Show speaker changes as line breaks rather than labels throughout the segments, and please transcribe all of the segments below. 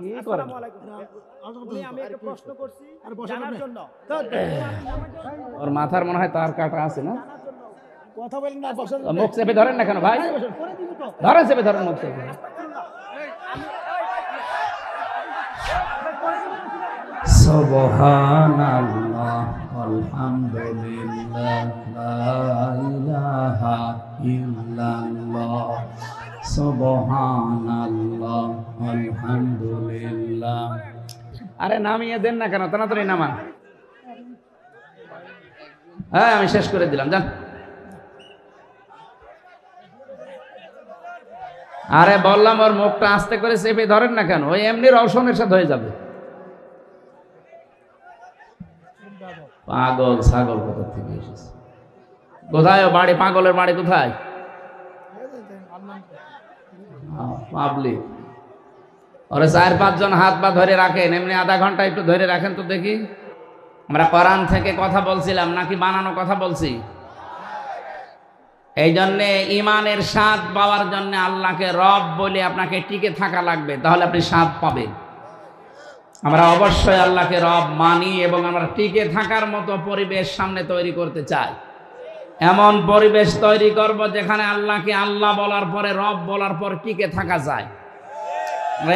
কি করেন
আসসালামু আলাইকুম। উনি আমি একটা প্রশ্ন করছি জানার জন্য।
ওর মাথার মনে হয় তার কাটা আছে না?
কথা বলেন না বসেন
মুখ চেপে ধরেন না কেন ভাই? ধরেন চেপে ধরেন মুখ চেপে। সুবহানাল্লাহ আলহামদুলিল্লাহ লা ইলাহা ইল্লাল্লাহ। আরে নামিয়ে দেন না কেন, তাড়াতাড়ি নামান হ্যাঁ আমি শেষ করে দিলাম, যান। আরে বললাম, ওর মুখটা আস্তে করে চেপে ধরেন না কেন, ওই এমনি রওশনের সাথে হয়ে যাবে। পাগল, ছাগল কোথা থেকে এসেছে? কোথায় বাড়ি? পাগলের বাড়ি কোথায়? পাবলিক ওরে চার, পাঁচজন হাত পা ধরে রাখেন, এমনি আধা ঘণ্টা একটু ধরে রাখেন তো দেখি। আমরা কোরআন থেকে কথা বলছিলাম, নাকি বানানো কথা বলছি? এই জন্যে ইমানের স্বাদ পাওয়ার জন্য আল্লাহকে রব বলে আপনাকে টিকে থাকা লাগবে, তাহলে আপনি স্বাদ পাবেন। আমরা অবশ্যই আল্লাহকে রব মানি এবং আমরা টিকে থাকার মতো পরিবেশ সামনে তৈরি করতে চাই। এমন পরিবেশ তৈরি করব যেখানে আল্লাহকে আল্লাহ বলার পরে, রব বলার পর টিকে থাকা যায়?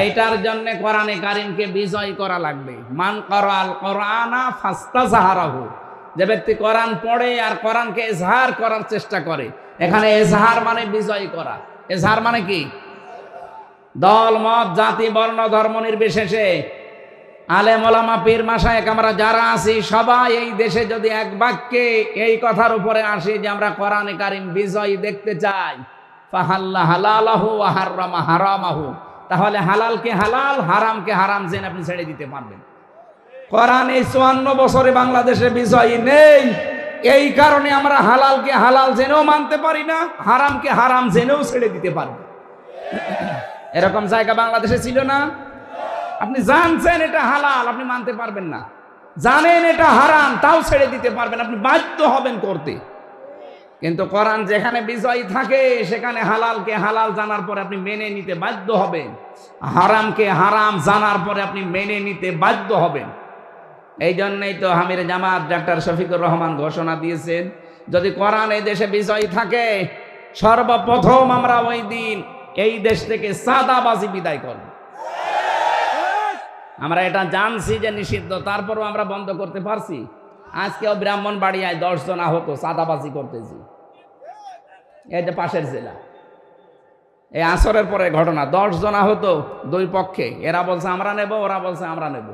এইটার জন্য কোরআনে কারিমকে বিজয় করা লাগবে। মান করাল কোরআনা ফাস্তা সাহারাহু যে ব্যক্তি কোরআন পড়ে আর কোরআনকে এজহার করার চেষ্টা করে, এখানে এজহার মানে বিজয় করা। এজহার মানে কি? দল, মত, জাতি, বর্ণ, ধর্ম নির্বিশেষে আলে মোলামা পীর মাসায়েক আমরা যারা আছি, সবাই এই দেশে যদি এক বাক্যে এই কথার উপরে আসি যে আমরা কোরআনে কারিম বিজয় দেখতে চাই, ফাহাল্লা হালালাহু আহাররামা হারামাহু, তাহলে হালালকে হালাল হারামকে হারাম জেনে আপনি ছেড়ে দিতে পারবেন। কোরআন এই চুয়ান্ন বছরে বাংলাদেশে বিজয়ী নেই, এই কারণে আমরা হালালকে হালাল জেনেও মানতে পারি না হারামকে হারাম জেনেও ছেড়ে দিতে পারব। এরকম জায়গা বাংলাদেশে ছিল না আপনি জানছেন এটা হালাল, আপনি মানতে পারবেন না। জানেন এটা হারাম, তাও ছেড়ে দিতে পারবেন, আপনি বাধ্য হবেন করতে। কিন্তু কোরআন যেখানে বিজয়ী থাকে, সেখানে হালালকে হালাল জানার পরে আপনি মেনে নিতে বাধ্য হবেন। হারামকে হারাম জানার পরে আপনি মেনে নিতে বাধ্য হবেন। এই জন্যই তো হামির জামাত ডাক্তার শফিকুর রহমান ঘোষণা দিয়েছেন, যদি কোরআন এই দেশে বিজয়ী থাকে, সর্বপ্রথম আমরা ওই দিন এই দেশ থেকে সাদাবাজি বিদায় করব। আমরা এটা জানছি যে নিষিদ্ধ, তারপরও আমরা বন্ধ করতে পারছি। আজকেও ব্রাহ্মণ বাড়িয়ায় দশজন আহত সাদাবাজি করতেছি। এই যে পাশের জেলা। এই আসরের পরে ঘটনা দশ দশজন আহত দুই পক্ষে। এরা বলছে, আমরা নেব, ওরা বলছে, আমরা নেব।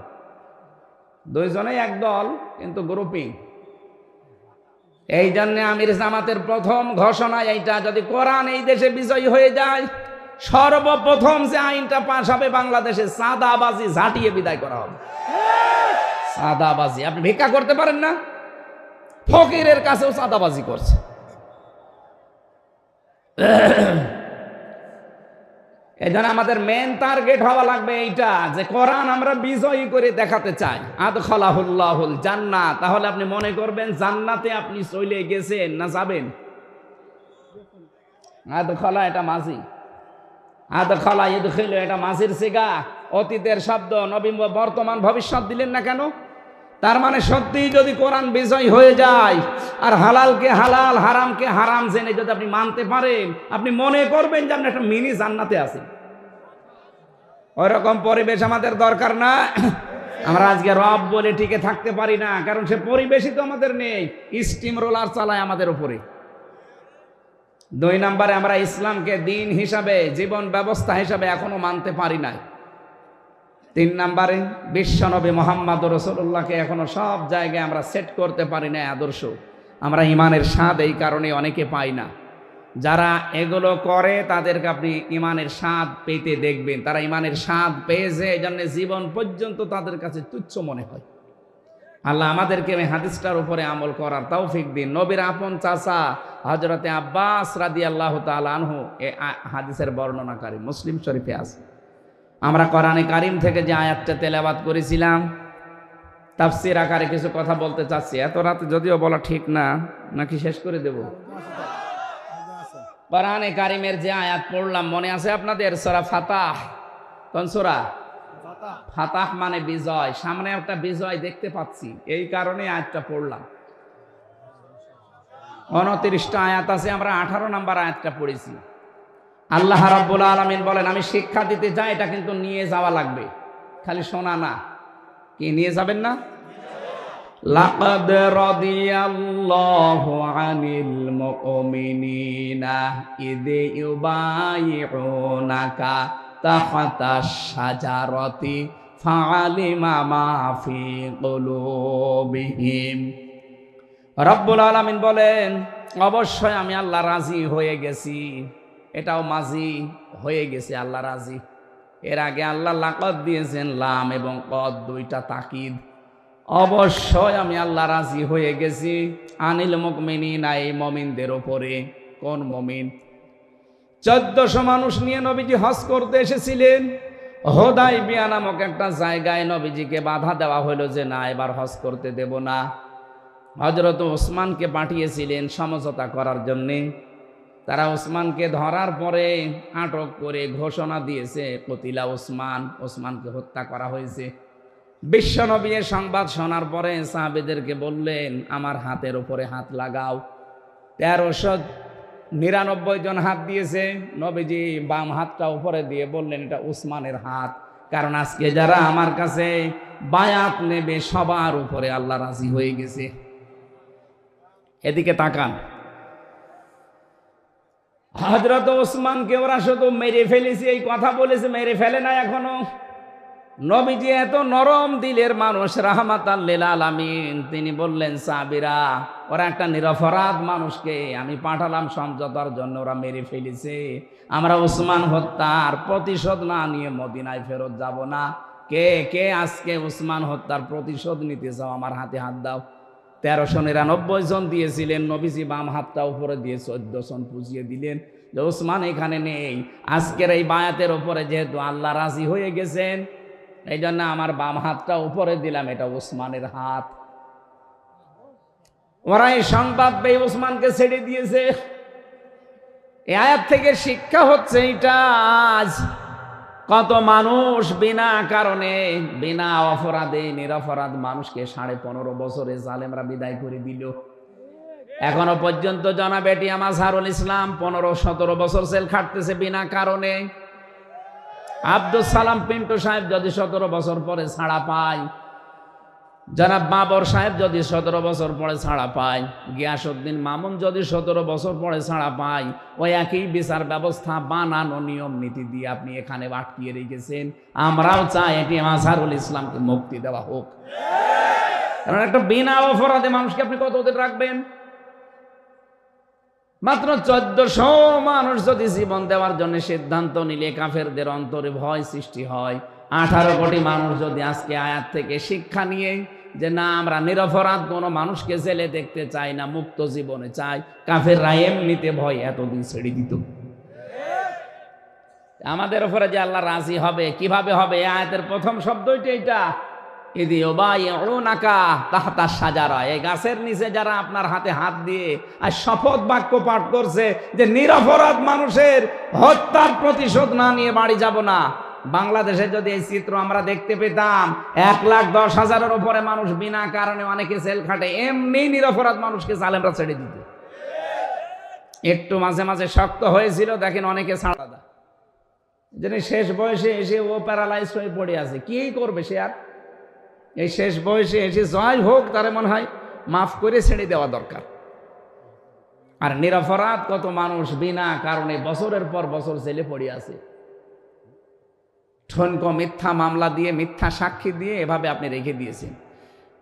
দুইজনেই এক দল, কিন্তু গ্রুপিং এই জন্য আমির জামাতের প্রথম ঘোষণা এইটা, যদি কোরআন এই দেশে বিজয়ী হয়ে যায় সর্বপ্রথম যে আইনটা পাশ হবে বাংলাদেশে সাদাবাজি ঝাঁটিয়ে বিদায় করা হবে। সাদাবাজি। আপনি ভিক্ষা করতে পারেন না? ফকিরের কাছেও সাদাবাজি করছে। এই জন্য আমাদের মেন টার্গেট হওয়া লাগবে এইটা, যে কোরআন আমরা বিজয়ী করে দেখাতে চাই। আদ খলাহুল্লাহুল জান্না তাহলে আপনি মনে করবেন, জান্নাতে আপনি চলে গেছেন না যাবেন? আদ খলা এটা মাঝি আদ খলা ইদ খেলো এটা মাঝির সিগা। অতীতের শব্দ নবীন বর্তমান ভবিষ্যৎ দিলেন না কেন? তার মানে সত্যিই যদি কোরআন বিজয় হয়ে যায়, আর হালালকে হালাল, হারামকে হারাম জেনে যদি আপনি মানতে পারেন, আপনি মনে করবেন যে আপনি একটা মিনি জান্নাতে আছেন। ওই রকম পরিবেশ আমাদের দরকার না। আমরা আজকে রব বলে টিকে থাকতে পারি না, কারণ সে পরিবেশই তো আমাদের নেই। স্টিম রোলার চালায় আমাদের উপরে। দুই নম্বরে আমরা ইসলামকে দিন হিসাবে, জীবন ব্যবস্থা হিসাবে এখনও মানতে পারি নাই। তিন নম্বরে বিশ্বনবী মোহাম্মদ রসুল্লাহকে এখনও সব জায়গায় আমরা সেট করতে পারি না আদর্শ। আমরা ইমানের স্বাদ এই কারণে অনেকে পাই না। যারা এগুলো করে, তাদেরকে আপনি ইমানের স্বাদ পেতে দেখবেন। তারা ইমানের স্বাদ পেয়েছে এই জন্য জীবন পর্যন্ত তাদের কাছে তুচ্ছ মনে হয়। আল্লাহ আমাদেরকে হাদিসটার উপরে আমল করার তৌফিক দিন। নবীর আপন চাচা হজরতে আব্বাস রাদি আল্লাহ আনহু এ হাদিসের বর্ণনাকারী মুসলিম শরীফে আছে। আমরা কোরআনে কারিম থেকে যে আয়াতটা তেলাবাত করেছিলাম, তাফসির আকারে কিছু কথা বলতে চাচ্ছি। এত রাতে যদিও বলা ঠিক না, নাকি শেষ করে দেব? কোরআনে কারিমের যে আয়াত পড়লাম, মনে আছে আপনাদের? সোরা ফাতাহ। কোন সোরা? ফাতাহ। মানে বিজয়। সামনে একটা বিজয় দেখতে পাচ্ছি। এই কারণে আয়াতটা পড়লাম। উনত্রিশটা আয়াত আছে, আমরা আঠারো নাম্বার আয়াতটা পড়েছি। আল্লাহ রাব্বুল আলমিন বলেন, আমি শিক্ষা দিতে যাই এটা কিন্তু নিয়ে যাওয়া লাগবে। খালি শোনা না। কি, নিয়ে যাবেন না? লাকাদ রাদিয়াল্লাহু আনিল মুমিনিনা ইদ ইউবাইউনাকা তাহাতাশ শাজারাতি ফাআলিমা মা ফি কুলুবিহিম। রব্বুল আলামিন বলেন, অবশ্যই আমি আল্লাহ রাজি হয়ে গেছি। এটাও মাঝি হয়ে গেছে, আল্লাহ রাজি। এর আগে আল্লাহ লাকত দিয়েছেন লাম এবং কদ, দুইটা তাকিদ। অবশ্যই আমি আল্লাহ রাজি হয়ে গেছি, আনিল মুকমিনী না এই মমিনদের ওপরে কোন মমিন? চোদ্দশো মানুষ নিয়ে নবীজি হজ করতে এসেছিলেন। হোদাই বিয়া নামক একটা জায়গায় নবীজিকে বাধা দেওয়া হলো যে, না, এবার হজ করতে দেব না। হজরত ওসমানকে পাঠিয়েছিলেন সমঝোতা করার জন্যে। তারা ওসমানকে ধরার পরে আটক করে ঘোষণা দিয়েছে, কতিলা ওসমান, ওসমানকে হত্যা করা হয়েছে। বিশ্বনবী সংবাদ শোনার পরে সাহাবেদেরকে বললেন, আমার হাতের উপরে হাত লাগাও। তেরোশো নিরানব্বই জন হাত দিয়েছে। নবীজি বাম হাতটা উপরে দিয়ে বললেন, এটা উসমানের হাত। কারণ আজকে যারা আমার কাছে বায়াত নেবে, সবার উপরে আল্লাহ রাজি হয়ে গেছে। এদিকে তাকান। হজরত ওসমানকে ওরা শুধু মেরে ফেলেছে, এই কথা বলেছে, মেরে ফেলে না এখনও। নবীজি এত নরম দিলের মানুষ রাহমাত আলামিন। তিনি বললেন সাবিরা ওরা একটা নিরপরাধ মানুষকে আমি পাঠালাম, সমঝোতার জন্য ওরা মেরে ফেলেছে। আমরা উসমান হত্যার প্রতিশোধ না নিয়ে মদিনায় ফেরত যাব না। কে কে আজকে উসমান হত্যার প্রতিশোধ নিতে চাও? আমার হাতে হাত দাও। তেরোশো নিরানব্বই জন দিয়েছিলেন, নবীজি বাম হাতটা উপরে দিয়ে চোদ্দ জন পুজিয়ে দিলেন। যে উসমান এখানে নেই। আজকের এই বায়াতের উপরে যেহেতু আল্লাহ রাজি হয়ে গেছেন এই জন্য আমার বাম হাতটা উপরে দিলাম, এটা উসমানের হাত। ওরা এই সংবাদ পেয়ে উসমানকে ছেড়ে দিয়েছে। এই আয়াত থেকে শিক্ষা হচ্ছে এটা আজ। কত মানুষ বিনা কারণে, বিনা অপরাধে, নিরপরাধ মানুষকে সাড়ে পনেরো বছরে জালেমরা বিদায় করে দিল। এখনও পর্যন্ত জনাব আমার সারুল ইসলাম পনেরো সতেরো বছর সেল খাটতেছে বিনা কারণে। আব্দুল সালাম পিন্টু সাহেব যদি সতেরো বছর পরে ছাড়া পায় জনাব বাবর সাহেব যদি সতেরো বছর পরে ছাড়া পায় গিয়াসুদ্দিন মামুন যদি সতেরো বছর পরে ছাড়া পায় ওই একই বিচার ব্যবস্থা বানানো নিয়ম নীতি দিয়ে আপনি এখানে আটকিয়ে রেখেছেন। আমরাও চাই এটি আজহারুল ইসলামকে মুক্তি দেওয়া হোক। কারণ একটা বিনা অপরাধে মানুষকে আপনি কতদিন রাখবেন? মাত্র চোদ্দশো মানুষ যদি জীবন দেওয়ার জন্য সিদ্ধান্ত নিলে কাফেরদের অন্তরে ভয় সৃষ্টি হয়। আঠারো কোটি মানুষ যদি আজকে আয়াত থেকে শিক্ষা নিয়ে যে না, আমরা নিরপরাধ কোনো মানুষকে জেলে দেখতে চাই না, মুক্ত জীবনে চাই। কাফেররা এমনিতে ভয়, এতদিন ছেড়ে দিত। আমাদের উপরে যে আল্লাহ রাজি হবে, কীভাবে হবে? আয়াতের প্রথম শব্দইটা এটা ইদি ওবাই নাকা তাহতা সাজারা এই গাছের নিচে যারা আপনার হাতে হাত দিয়ে আর শপথ বাক্য পাঠ করছে যে নিরপরাধ মানুষের হত্যার প্রতিশোধ না নিয়ে বাড়ি যাব না। বাংলাদেশে যদি এই চিত্র আমরা দেখতে পেতাম, এক লাখ দশ হাজারের উপরে মানুষ বিনা কারণে অনেকে সেল খাটে, এমনি নিরপরাধ মানুষকে জালেমরা ছেড়ে দিত। একটু মাঝে মাঝে শক্ত হয়েছিল, দেখেন অনেকে ছাড়া যেন শেষ বয়সে এসে ও প্যারালাইজ হয়ে পড়ে আছে। কি করবে সে আর? এই শেষ বয়সে এসে জয় হোক, তার মনে হয় মাফ করে ছেড়ে দেওয়া দরকার। আর নিরপরাধ কত মানুষ বিনা কারণে বছরের পর বছর জেলে পড়ে আছে। ঠনক মিথ্যা মামলা দিয়ে, মিথ্যা সাক্ষী দিয়ে এভাবে আপনি রেখে দিয়েছেন।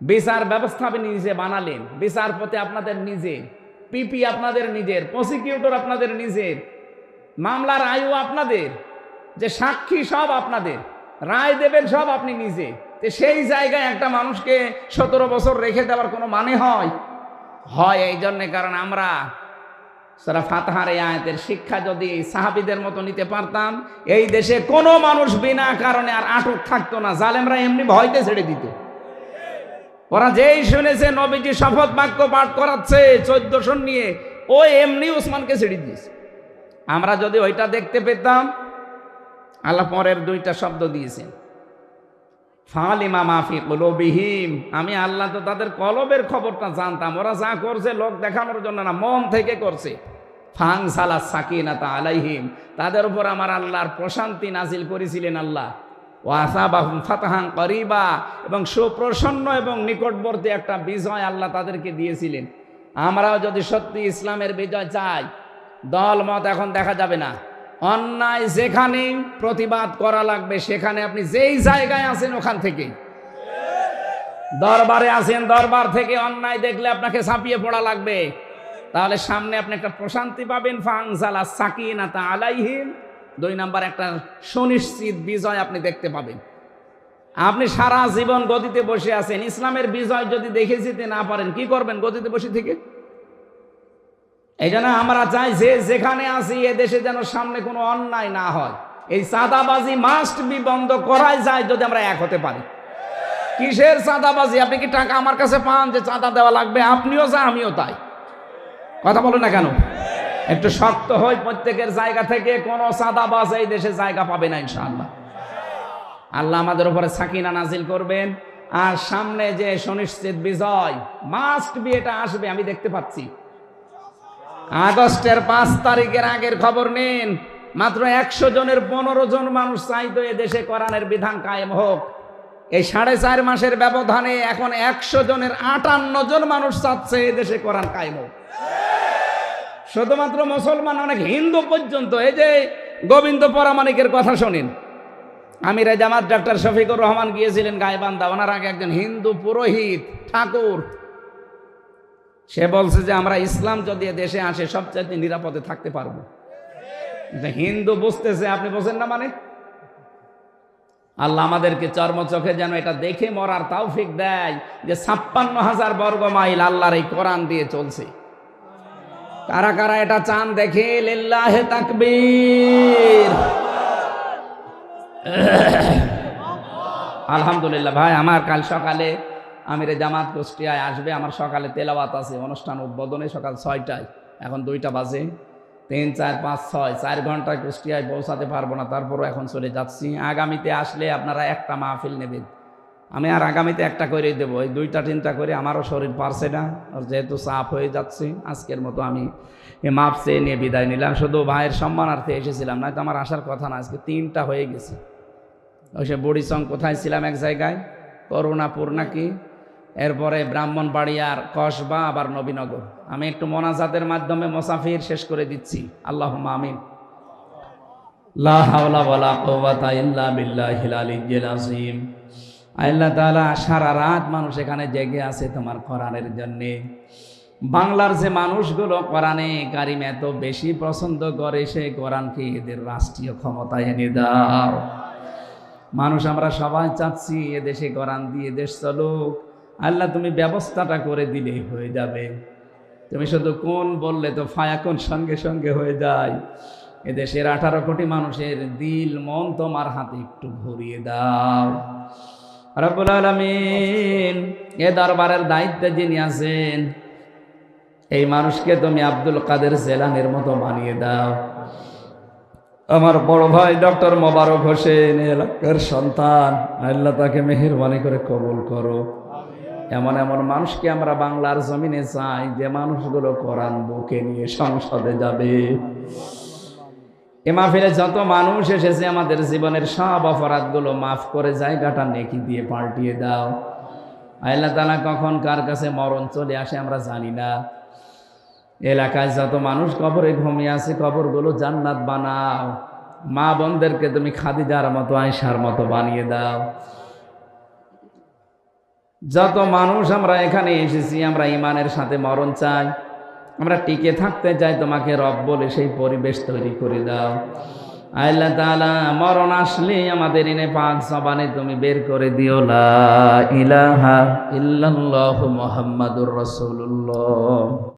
বিচার ব্যবস্থা আপনি নিজে বানালেন বিচারপতি আপনাদের নিজের পিপি আপনাদের নিজের, প্রসিকিউটর আপনাদের নিজের, মামলার আয়ু আপনাদের, যে সাক্ষী সব আপনাদের, রায় দেবেন সব আপনি নিজে। সেই জায়গায় একটা মানুষকে সতেরো বছর রেখে দেওয়ার কোনো মানে হয়? হয় এই জন্যে, কারণ আমরা সারা ফাতহার এই আয়াতের শিক্ষা যদি সাহাবিদের মতো নিতে পারতাম, এই দেশে কোনো মানুষ বিনা কারণে আর আটক থাকতো না, জালেমরা এমনি ভয়তে ছেড়ে দিত। ওরা যেই শুনেছে, নবীজি শপথ বাক্য পাঠ করাচ্ছে চোদ্দশো নিয়ে, ও এমনি ওসমানকে ছেড়ে দিয়েছে। আমরা যদি ওইটা দেখতে পেতাম, আল্লাহ পরের দুইটা শব্দ দিয়েছেন। ফালিমা মাফি কলবিহীম। আমি আল্লাহ তো তাদের কলবের খবরটা জানতাম। ওরা যা করছে লোক দেখানোর জন্য না, মন থেকে করছে। ফাং সালা সাকিনাতা আলাইহিম। তাদের উপর আমার আল্লাহর প্রশান্তি নাজিল করেছিলেন আল্লাহ। ও আসাবাহুম ফাতাহাং করিবা। এবং সুপ্রসন্ন এবং নিকটবর্তী একটা বিজয় আল্লাহ তাদেরকে দিয়েছিলেন। আমরাও যদি সত্যি ইসলামের বিজয় চাই দল মত এখন দেখা যাবে না। অন্যায় যেখানে প্রতিবাদ করা লাগবে, সেখানে আপনি যেই জায়গায় আছেন ওখান থেকে। দরবারে আছেন, দরবার থেকে অন্যায় দেখলে আপনাকে ছাপিয়ে পড়া লাগবে। তাহলে সামনে আপনি একটা প্রশান্তি পাবেন ফাংসালা সাকিনাতা আলাইহীন দুই নাম্বার, একটা সুনিশ্চিত বিজয় আপনি দেখতে পাবেন। আপনি সারা জীবন গদিতে বসে আছেন, ইসলামের বিজয় যদি দেখে যেতে না পারেন, কি করবেন গদিতে বসে থেকে? এই জন্য আমরা চাই যে যেখানে আছি এ দেশে যেন সামনে কোনো অন্যায় না হয়। এই চাঁদাবাজি মাস্ট বি বন্ধ করাই যায় যদি আমরা এক হতে পারি। কিসের চাঁদাবাজি? আপনি কি টাকা আমার কাছে পান যে চাঁদা দেওয়া লাগবে? আপনিও যা, আমিও তাই। কথা বলো না কেন? একটু শক্ত হই, প্রত্যেকের জায়গা থেকে কোনো চাঁদাবাজ এই দেশে জায়গা পাবে না ইনশাআল্লাহ। আল্লাহ আমাদের উপরে সাকিনা নাজিল করবেন। আর সামনে যে সুনিশ্চিত বিজয় মাস্ট বি এটা আসবে, আমি দেখতে পাচ্ছি। আগস্টের পাঁচ তারিখের আগের খবর নিন। মাত্র একশো জনের পনেরো জন মানুষ চাইতো এ দেশে কোরআনের বিধান কায়েম হোক। এই সাড়ে চার মাসের ব্যবধানে এখন একশো জনের আটান্ন জন মানুষ চাচ্ছে এ দেশে কোরআন কায়েম হোক। শুধুমাত্র মুসলমান, অনেক হিন্দু পর্যন্ত, এই যে গোবিন্দ পরামানিকের কথা শোনেন। আমির জামাত ডাক্তার শফিকুর রহমান গিয়েছিলেন গাইবান্ধা ওনার আগে একজন হিন্দু পুরোহিত, ঠাকুর। সে বলছে যে আমরা ইসলাম যদি দেশে আসে, সবচাইতে নিরাপদে থাকতে পারব। হিন্দু বুঝতেছে, আপনি বোঝেন না মানে? আল্লাহ আমাদেরকে চর্ম চোখে যেন এটা দেখে মরার তৌফিক দেয় যে ছাপ্পান্ন হাজার বর্গ মাইল আল্লাহর এই কোরআন দিয়ে চলছে। কারা কারা এটা চান দেখে? লিল্লাহে তাকবীর। আলহামদুলিল্লাহ ভাই, আমার কাল সকালে আমিরে জামাত কুষ্টিয়ায় আসবে, আমার সকালে তেলাওয়াত আছে, অনুষ্ঠান উদ্বোধনে সকাল ছয়টায়। এখন দুইটা বাজে, তিন, চার, পাঁচ, ছয়, চার ঘন্টায় কুষ্টিয়ায় পৌঁছাতে পারব না, তারপরও এখন চলে যাচ্ছি। আগামীতে আসলে আপনারা একটা মাহফিল নেবেন। আমি আর আগামীতে একটা করে দেবো, এই দুইটা, তিনটা করে আমারও শরীর পারছে না যেহেতু চাপ হয়ে যাচ্ছে, আজকের মতো আমি মাপ চেয়ে নিয়ে বিদায় নিলাম। শুধু ভাইয়ের সম্মানার্থে এসেছিলাম না নয়তো আমার আসার কথা না, আজকে তিনটা হয়ে গেছে। ওই সে বড়িসং কোথায় ছিলাম এক জায়গায়? করুণাপুর নাকি? এরপরে ব্রাহ্মণবাড়িয়ার কসবা, আবার নবীনগর। আমি একটু মোনাজাতের মাধ্যমে মোসাফির শেষ করে দিচ্ছি। আল্লাহ আমিন সারা রাত মানুষ এখানে জেগে আছে তোমার কোরআনের জন্য। বাংলার যে মানুষগুলো কোরআনে কারিম এত বেশি পছন্দ করে সেই কোরআনকে এদের রাষ্ট্রীয় ক্ষমতায় এনে দাও। মানুষ আমরা সবাই চাচ্ছি এদেশে কোরআন দিয়ে দেশ চলুক। আল্লাহ তুমি ব্যবস্থাটা করে দিলেই হয়ে যাবে। তুমি শুধু কোন বললে তো ফায়াকুন সঙ্গে সঙ্গে হয়ে যায়। এদেশের আঠারো কোটি মানুষের দিল, মন তোমার হাতে একটু ঘুরিয়ে দাও। রব্বুল আলমিন, এ দরবারের দায়িত্বে যিনি আছেন, এই মানুষকে তুমি আব্দুল কাদের জেলানের মতো বানিয়ে দাও। আমার বড় ভাই ডক্টর মোবারক হোসেন এলাকার সন্তান, আল্লাহ তাকে মেহেরবানি করে কবুল করো। এমন এমন মানুষকে আমরা বাংলার জমিনে চাই, যে মানুষগুলো কোরআন বুকে নিয়ে সংসদে যাবে। এ মাহফিলে যত মানুষ এসেছে, আমাদের জীবনের সব অপরাধগুলো মাফ করে জায়গাটা নেকি দিয়ে পাল্টিয়ে দাও। আল্লাহ তালা কখন কার কাছে মরণ চলে আসে আমরা জানি না। এলাকায় যত মানুষ কবরে ঘুমিয়ে আছে, কবরগুলো জান্নাত বানাও। মা বোনদেরকে তুমি খাদিজার মতো আয়সার মতো বানিয়ে দাও। যত মানুষ আমরা এখানে এসেছি, আমরা ইমানের সাথে মরণ চাই। আমরা টিকে থাকতে চাই, তোমাকে রব বলে সেই পরিবেশ তৈরি করে দাও। আল্লাহ তালা মরণ আসলে আমাদের এনে পাক সবানে তুমি বের করে দিও। লা ইলাহা ইল্লাল্লাহু মুহাম্মাদুর রাসূলুল্লাহ।